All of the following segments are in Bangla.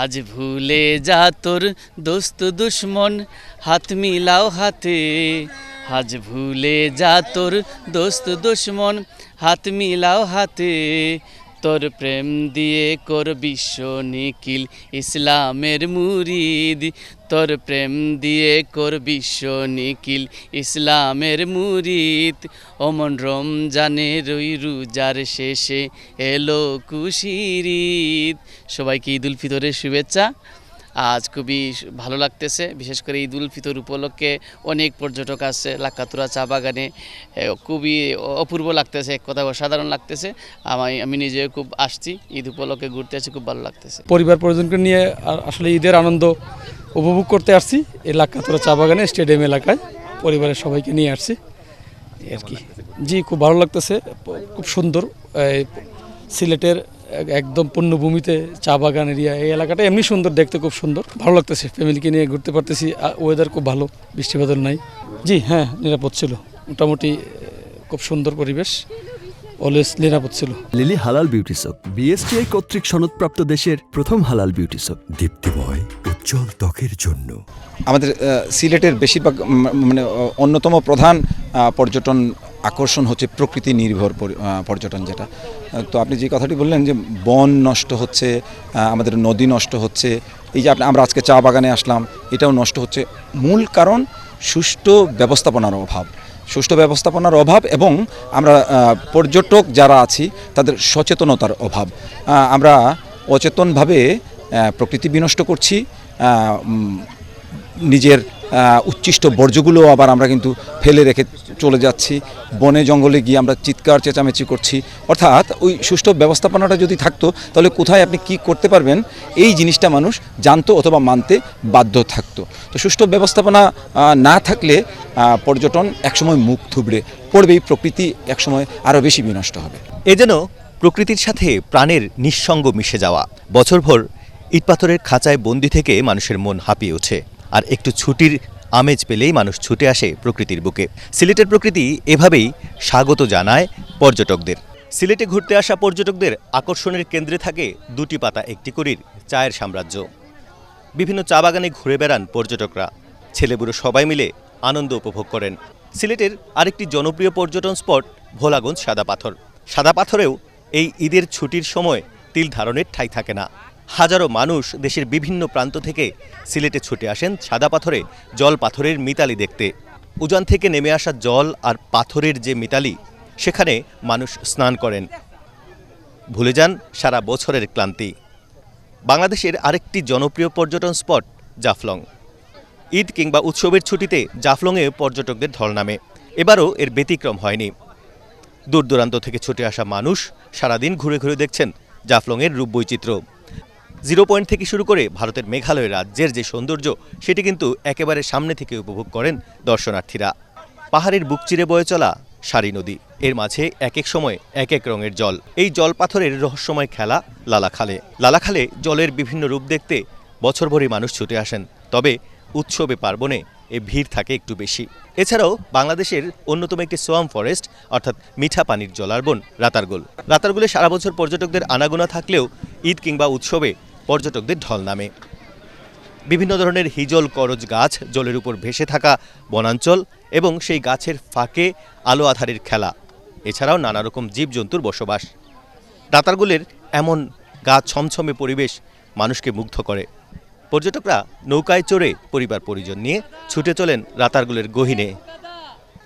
আজ ভুলে যা তোর দোস্ত দুশ্মন, হাত মিলাও হাতে। আজ ভুলে যা তোর দোস্ত দুশ্মন, হাত মিলাও হাতে। তোর প্রেম দিয়ে কর বিশ্ব নিখিল, ইসলামের মুরিদ। তোর প্রেম দিয়ে কর বিশ্ব নিখিল, ইসলামের মুরিদ। অমন রমজানের ওই রোজার শেষে এলো কুশিরিদ সবাইকে ঈদ উল ফিতরের শুভেচ্ছা। আজ খুবই ভালো লাগতেছে। বিশেষ করে ঈদ উল ফিতর উপলক্ষে অনেক পর্যটক আসছে লাক্কাতুরা চা বাগানে। খুবই অপূর্ব লাগতেছে এক কথা অসাধারণ লাগতেছে। আমি আমি নিজেও খুব আসছি ঈদ উপলক্ষে ঘুরতে আসছি খুব ভালো লাগতেছে। পরিবার পরিজনকে নিয়ে আর- আসলে ঈদের আনন্দ উপভোগ করতে আসছি এই লাক্কাতুরা চা বাগানে স্টেডিয়াম এলাকায়। পরিবারের সবাইকে নিয়ে আসছি আর কি। জি খুব ভালো লাগতেছে খুব সুন্দর এই সিলেটের একদম পূর্ণভূমিতে চা বাগান এরিয়া এই এলাকাটা এমনি সুন্দর দেখতে খুব সুন্দর। ভালো লাগতেছে ফ্যামিলিকে নিয়ে ঘুরতে পারতেছি ওয়েদার খুব ভালো বৃষ্টি বাদল নাই। জি হ্যাঁ নিরাপদ ছিল মোটামুটি খুব সুন্দর পরিবেশ অলওয়েজ নিরাপদ ছিল। লিলি হালাল বিউটি সোপ বিএসটিআই কর্তৃক সনদপ্রাপ্ত দেশের প্রথম হালাল বিউটি সোপ দীপ্তিময় উজ্জ্বল ত্বকের জন্য। আমাদের সিলেটের বেশিরভাগ মানে অন্যতম প্রধান পর্যটন আকর্ষণ হচ্ছে প্রকৃতি নির্ভর পরি- পর্যটন যেটা। তো আপনি যে কথাটি বললেন যে বন নষ্ট হচ্ছে আমাদের নদী নষ্ট হচ্ছে, এই যে আপনি আমরা আজকে চা বাগানে আসলাম, এটাও নষ্ট হচ্ছে। মূল কারণ সুষ্ঠু ব্যবস্থাপনার অভাব। সুষ্ঠু ব্যবস্থাপনার অভাব এবং আমরা পর্যটক যারা আছি, তাদের সচেতনতার অভাব। আমরা অচেতনভাবে প্রকৃতি বিনষ্ট করছি নিজের উচ্ছিষ্ট বর্জ্যগুলো আবার আমরা কিন্তু ফেলে রেখে চলে যাচ্ছি। বনে জঙ্গলে গিয়ে আমরা চিৎকার, চেঁচামেচি করছি। অর্থাৎ ওই সুষ্ঠু ব্যবস্থাপনাটা যদি থাকতো, তাহলে কোথায় আপনি কি করতে পারবেন, এই জিনিসটা মানুষ জানতো অথবা মানতে বাধ্য থাকতো। তো সুষ্ঠু ব্যবস্থাপনা না থাকলে পর্যটন একসময় মুখ থুবড়ে পড়বেই, প্রকৃতি একসময় আরও বেশি বিনষ্ট হবে। এ যেন প্রকৃতির সাথে প্রাণের নিঃসঙ্গ মিশে যাওয়া, বছরভর ইটপাথরের খাঁচায় বন্দি থেকে মানুষের মন হাঁপিয়ে ওঠে। আর একটু ছুটির আমেজ পেলেই মানুষ ছুটে আসে প্রকৃতির বুকে। সিলেটের প্রকৃতি এভাবেই স্বাগত জানায় পর্যটকদের। সিলেটে ঘুরতে আসা পর্যটকদের আকর্ষণের কেন্দ্রে থাকে দুটি পাতা, একটি করির চায়ের সাম্রাজ্য। বিভিন্ন চা বাগানে ঘুরে বেড়ান পর্যটকরা। ছেলেবুড়ো সবাই মিলে আনন্দ উপভোগ করেন। সিলেটের আরেকটি জনপ্রিয় পর্যটন স্পট ভোলাগঞ্জ সাদা পাথর। সাদা পাথরেও এই ঈদের ছুটির সময় তিল ধারণের ঠাঁই থাকে না। হাজারো মানুষ দেশের বিভিন্ন প্রান্ত থেকে সিলেটে ছুটে আসেন সাদা পাথরে, জল পাথরের মিতালি দেখতে। উজান থেকে নেমে আসা জল আর পাথরের যে মিতালি, সেখানে মানুষ স্নান করেন। ভুলে যান সারা বছরের ক্লান্তি। বাংলাদেশের আরেকটি জনপ্রিয় পর্যটন স্পট, জাফলং। ঈদ কিংবা উৎসবের ছুটিতে জাফলংয়ে পর্যটকদের ঢল নামে। এবারও এর ব্যতিক্রম হয়নি। দূর দূরান্ত থেকে ছুটে আসা মানুষ সারাদিন ঘুরে ঘুরে দেখছেন জাফলংয়ের রূপবৈচিত্র্য। জিরো পয়েন্ট থেকে শুরু করে ভারতের মেঘালয় রাজ্যের যে সৌন্দর্য, সেটি কিন্তু একেবারে সামনে থেকে উপভোগ করেন দর্শনার্থীরা। পাহাড়ের বুক চিরে বয়ে চলা সারি নদী, এর মাঝে এক এক সময় এক এক রঙের জল। এই জল পাথরের রহস্যময় খেলা লালাখালে। লালাখালে জলের বিভিন্ন রূপ দেখতে বছরভরই মানুষ ছুটে আসেন, তবে উৎসবে পার্বণে এ ভিড় থাকে একটু বেশি। এছাড়াও বাংলাদেশের অন্যতম একটি সোয়াম ফরেস্ট, অর্থাৎ মিঠা পানির জলার্বন রাতারগুল। রাতারগুলে সারা বছর পর্যটকদের আনাগোনা থাকলেও ঈদ কিংবা উৎসবে পর্যটকদের ঢল নামে। বিভিন্ন ধরনের হিজল করজ গাছ জলের উপর ভেসে থাকা বনাঞ্চল এবং সেই গাছের ফাঁকে আলো আধারের খেলা। এছাড়াও নানা রকম জীবজন্তুর বসবাস। রাতারগুলের এমন গা ছমছমে পরিবেশ মানুষকে মুগ্ধ করে। পর্যটকরা নৌকায় চড়ে পরিবার পরিজন নিয়ে ছুটে চলেন রাতারগুলের গহিনে।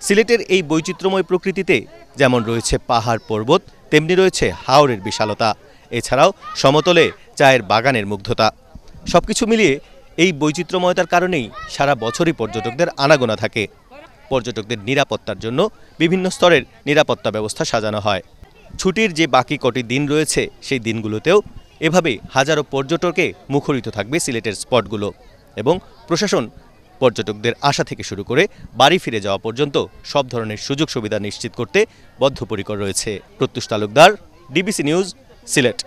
সিলেটের এই বৈচিত্র্যময় প্রকৃতিতে যেমন রয়েছে পাহাড় পর্বত, তেমনি রয়েছে হাওরের বিশালতা। এছাড়াও সমতলে চায়ের বাগানের মুগ্ধতা। সবকিছু মিলিয়ে এই বৈচিত্র্যময়তার কারণেই সারা বছরই পর্যটকদের আনাগোনা থাকে। পর্যটকদের নিরাপত্তার জন্য বিভিন্ন স্তরের নিরাপত্তা ব্যবস্থা সাজানো হয়। ছুটির যে বাকি কটি দিন রয়েছে, সেই দিনগুলোতেও এভাবে হাজারো পর্যটকে মুখরিত থাকবে সিলেটের স্পটগুলো এবং প্রশাসন পর্যটকদের আসা থেকে শুরু করে বাড়ি ফিরে যাওয়া পর্যন্ত সব ধরনের সুযোগ সুবিধা নিশ্চিত করতে বদ্ধপরিকর রয়েছে। Pratyush Talukdar, DBC news Sylhet